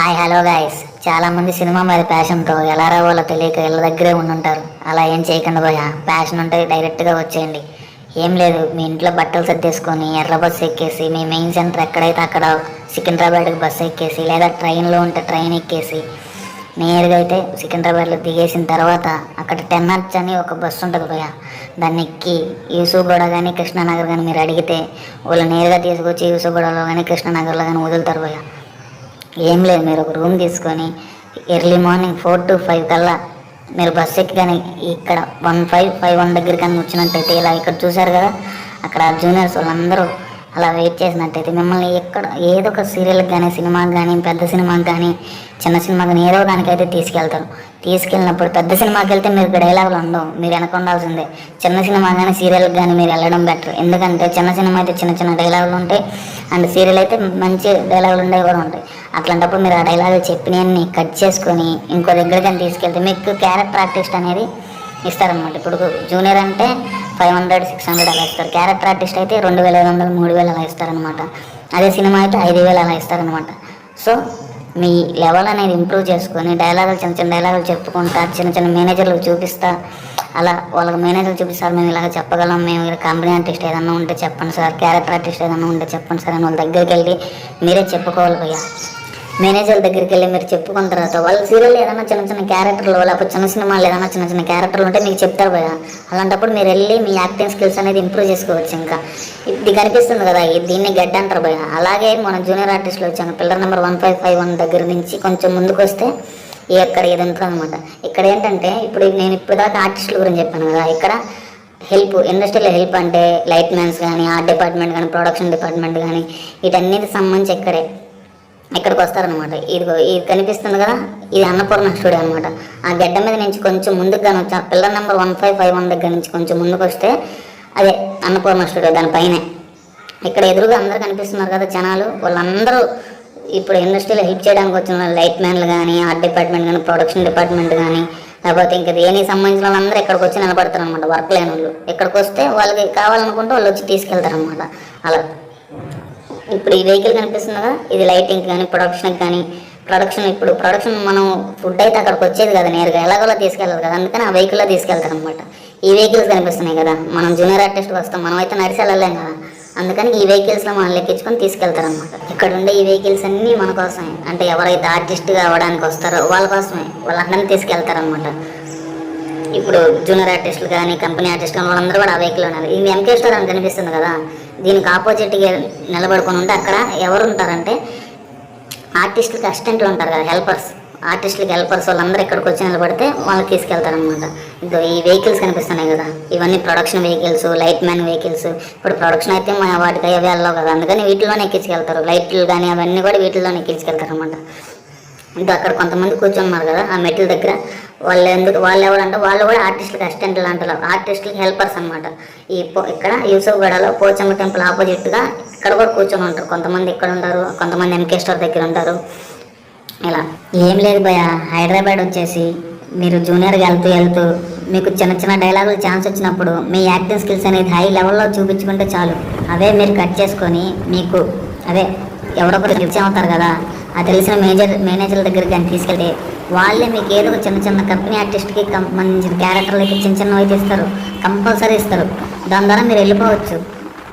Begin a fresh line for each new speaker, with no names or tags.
Hi hello guys చాలామంది cinema మీద ప్యాషన్తో ఎలా రావాలో తెలియక ఇళ్ళ దగ్గరే ఉండుంటారు. అలా ఏం చేయకుండా పోయా ప్యాషన్ ఉంటే డైరెక్ట్గా వచ్చేయండి. ఏం లేదు మీ ఇంట్లో బట్టలు సర్దేసుకొని ఎర్ర బస్సు ఎక్కేసి మీ మెయిన్ సెంటర్ ఎక్కడైతే అక్కడ సికింద్రాబాద్కి బస్సు ఎక్కేసి లేదా ట్రైన్లో ఉంటే ట్రైన్ ఎక్కేసి నేరుగా అయితే సికింద్రాబాద్లో దిగేసిన తర్వాత అక్కడ టెన్ హర్చ్ అని ఒక బస్సు ఉంటుంది పోయా దాన్ని ఎక్కి యూసుగూడ కానీ కృష్ణానగర్ కానీ మీరు అడిగితే వాళ్ళు నేరుగా తీసుకొచ్చి యూసుగూడలో కానీ కృష్ణానగర్లో కానీ వదులుతారు పోయా ఏం లేదు మీరు ఒక రూమ్ తీసుకొని early morning four to five కల్లా మీరు బస్ ఎక్కి కానీ ఇక్కడ వన్ ఫైవ్ ఫైవ్ వన్ దగ్గర కానీ వచ్చినట్టయితే ఇలా ఇక్కడ చూశారు కదా అక్కడ జూనియర్స్ వాళ్ళందరూ అలా వెయిట్ చేసినట్టయితే మిమ్మల్ని ఎక్కడ ఏదో ఒక సీరియల్కి కానీ సినిమాకి కానీ పెద్ద సినిమాకి కానీ చిన్న సినిమాకి కానీ ఏదో దానికైతే తీసుకెళ్తారు. తీసుకెళ్ళినప్పుడు పెద్ద సినిమాకి వెళ్తే మీరు ఇక్కడ డైలాగులు ఉండవు మీరు వెనక ఉండాల్సిందే. చిన్న సినిమా కానీ సీరియల్కి కానీ మీరు వెళ్ళడం బెటర్ ఎందుకంటే చిన్న సినిమా అయితే చిన్న చిన్న డైలాగులు ఉంటాయి అండ్ సీరియల్ అయితే మంచి డైలాగులు ఉండేవి కూడా ఉంటాయి. అట్లాంటప్పుడు మీరు ఆ డైలాగులు చెప్పినవన్నీ కట్ చేసుకొని ఇంకో దగ్గరికి తీసుకెళ్తే మీకు క్యారెక్టర్ ఆర్టిస్ట్ అనేది ఇస్తారనమాట ఇప్పుడు జూనియర్ అంటే ఫైవ్ హండ్రెడ్ సిక్స్ హండ్రెడ్ అలా ఇస్తారు. క్యారెక్టర్ ఆర్టిస్ట్ అయితే రెండు వేల ఐదు వందలు మూడు వేలు అలా ఇస్తారనమాట అదే సినిమా అయితే ఐదు వేలు అలా ఇస్తారనమాట సో మీ లెవెల్ అనేది ఇంప్రూవ్ చేసుకొని డైలాగులు చిన్న చిన్న డైలాగులు చెప్పుకుంటా చిన్న చిన్న మేనేజర్లకు చూపిస్తా అలా వాళ్ళకి మేనేజర్ చూపిస్తారు మేము ఇలాగ చెప్పగలం. మేము కంపెనీ ఆర్టిస్ట్ ఏదన్నా ఉంటే చెప్పండి సార్. క్యారెక్టర్ ఆర్టిస్ట్ ఏదన్నా ఉంటే చెప్పండి సార్ అని వాళ్ళ దగ్గరికి వెళ్ళి మీరే చెప్పుకోవాలి భయ్యా. మేనేజర్ దగ్గరికి వెళ్ళి మీరు చెప్పుకున్న తర్వాత వాళ్ళ సీరియల్ ఏదైనా చిన్న చిన్న క్యారెక్టర్లు లేకపోతే చిన్న సినిమాలు ఏదైనా చిన్న చిన్న క్యారెక్టర్లు ఉంటే మీకు చెప్తారు కదా అలాంటప్పుడు మీరు వెళ్ళి మీ యాక్టింగ్ స్కిల్స్ అనేది ఇంప్రూవ్ చేసుకోవచ్చు ఇంకా. ఇది కనిపిస్తుంది కదా దీన్ని గడ్డ అంటారు భయ అలాగే మన జూనియర్ ఆర్టిస్టులు వచ్చాను pillar number one five five one దగ్గర నుంచి కొంచెం ముందుకు వస్తే ఎక్కడ ఇది ఉంటుంది అనమాట. ఇక్కడ ఏంటంటే ఇప్పుడు నేను ఇప్పుడు దాకా ఆర్టిస్టుల గురించి చెప్పాను కదా ఇక్కడ హెల్ప్ ఇండస్ట్రీలో హెల్ప్ అంటే లైట్ మ్యాన్స్ కానీ ఆర్ట్ డిపార్ట్మెంట్ కానీ ప్రొడక్షన్ డిపార్ట్మెంట్ కానీ వీటన్నిటి సంబంధించి ఇక్కడే ఇక్కడికి వస్తారనమాట ఇది ఇది కనిపిస్తుంది కదా ఇది అన్నపూర్ణ స్టూడియో అనమాట ఆ గడ్డ మీద నుంచి కొంచెం ముందుకు కానీ వచ్చి ఆ pillar number one five five one దగ్గర నుంచి కొంచెం ముందుకు వస్తే అదే అన్నపూర్ణ స్టూడియో దానిపైనే ఇక్కడ ఎదురుగా అందరు కనిపిస్తున్నారు కదా జనాలు వాళ్ళందరూ ఇప్పుడు ఇండస్ట్రీలో హెల్ప్ చేయడానికి వచ్చిన లైట్ మ్యాన్లు కానీ ఆర్ట్ డిపార్ట్మెంట్ కానీ ప్రొడక్షన్ డిపార్ట్మెంట్ కానీ లేకపోతే ఇంకా దేనికి సంబంధించిన వాళ్ళందరూ ఇక్కడికి వచ్చి నిలబడతారు అనమాట వర్క్ లేని వాళ్ళు. ఇక్కడికి వస్తే వాళ్ళకి కావాలనుకుంటే వాళ్ళు వచ్చి తీసుకెళ్తారు అనమాట అలా. ఇప్పుడు ఈ వెహికల్ కనిపిస్తుంది కదా ఇది లైటింగ్ కానీ ప్రొడక్షన్ కానీ ప్రొడక్షన్ ఇప్పుడు ప్రొడక్షన్ మనం ఫుడ్ అయితే అక్కడికి వచ్చేది కదా నేరుగా ఎలాగోలా తీసుకెళ్ళాలి కదా అందుకని ఆ వెహికల్లో తీసుకెళ్తారు అనమాట ఈ వెహికల్స్ కనిపిస్తున్నాయి కదా మనం జూనియర్ ఆర్టిస్ట్కి వస్తాం మనం అయితే నడిచి వెళ్ళలేం కదా. అందుకని ఈ వెహికల్స్లో మనం లెక్కించుకొని తీసుకెళ్తారనమాట ఇక్కడ ఉండే ఈ వెహికల్స్ అన్నీ మన కోసమే. అంటే ఎవరైతే ఆర్టిస్ట్గా అవ్వడానికి వస్తారో వాళ్ళ కోసమే. వాళ్ళందరినీ తీసుకెళ్తారనమాట ఇప్పుడు జూనియర్ ఆర్టిస్టులు కానీ కంపెనీ ఆర్టిస్ట్ కానీ వాళ్ళందరూ కూడా ఆ వెహికల్ ఉన్నారు ఇది ఎంకే స్టోర్ అని కనిపిస్తుంది కదా? దీనికి ఆపోజిట్గా నిలబడుకొని ఉంటే అక్కడ ఎవరు ఉంటారంటే ఆర్టిస్టులకి అసిస్టెంట్లు ఉంటారు కదా హెల్పర్స్ ఆర్టిస్టులకి హెల్పర్స్ వాళ్ళందరూ ఇక్కడికి వచ్చి నిలబడితే వాళ్ళకి తీసుకెళ్తారనమాట ఇదో ఈ వెహికల్స్ కనిపిస్తున్నాయి కదా. ఇవన్నీ production vehicles light man vehicles ఇప్పుడు ప్రొడక్షన్ అయితే మన వాటికి అవి వెళ్ళవు కదా. అందుకని వీటిలోనే ఎక్కించుకెళ్తారు. లైట్లు కానీ అవన్నీ కూడా వీటిలోనే ఎక్కించుకెళ్తారు అనమాట ఇంకా అక్కడ కొంతమంది కూర్చున్నారు కదా ఆ మెట్ల దగ్గర. వాళ్ళు ఎందుకు వాళ్ళు ఎవరంటే వాళ్ళు కూడా ఆర్టిస్టులకు అసిస్టెంట్లు అంటారు ఆర్టిస్టులకి హెల్పర్స్ అనమాట ఈ ఇక్కడ యూసఫ్గూడలో పోచమ్మ టెంపుల్ ఆపోజిట్గా ఇక్కడ కూడా కూర్చొని ఉంటారు. కొంతమంది ఇక్కడ ఉంటారు కొంతమంది ఎంకే స్టోర్ దగ్గర ఉంటారు. ఇలా ఏం లేదు భయ హైదరాబాద్ వచ్చేసి మీరు జూనియర్గా వెళ్తూ వెళ్తూ మీకు చిన్న చిన్న డైలాగులు ఛాన్స్ వచ్చినప్పుడు మీ యాక్టింగ్ స్కిల్స్ అనేది హై లెవెల్లో చూపించుకుంటే చాలు. అవే మీరు కట్ చేసుకొని మీకు అదే ఎవరొకరు తెలిసి అవుతారు కదా ఆ తెలిసిన మేనేజర్ మేనేజర్ దగ్గరికి కానీ తీసుకెళ్తే వాళ్ళే మీకు ఏదో చిన్న చిన్న కంపెనీ ఆర్టిస్ట్కి మంచి క్యారెక్టర్లకి చిన్న చిన్నవి అయితే ఇస్తారు కంపల్సరీ ఇస్తారు. దాని ద్వారా మీరు వెళ్ళిపోవచ్చు.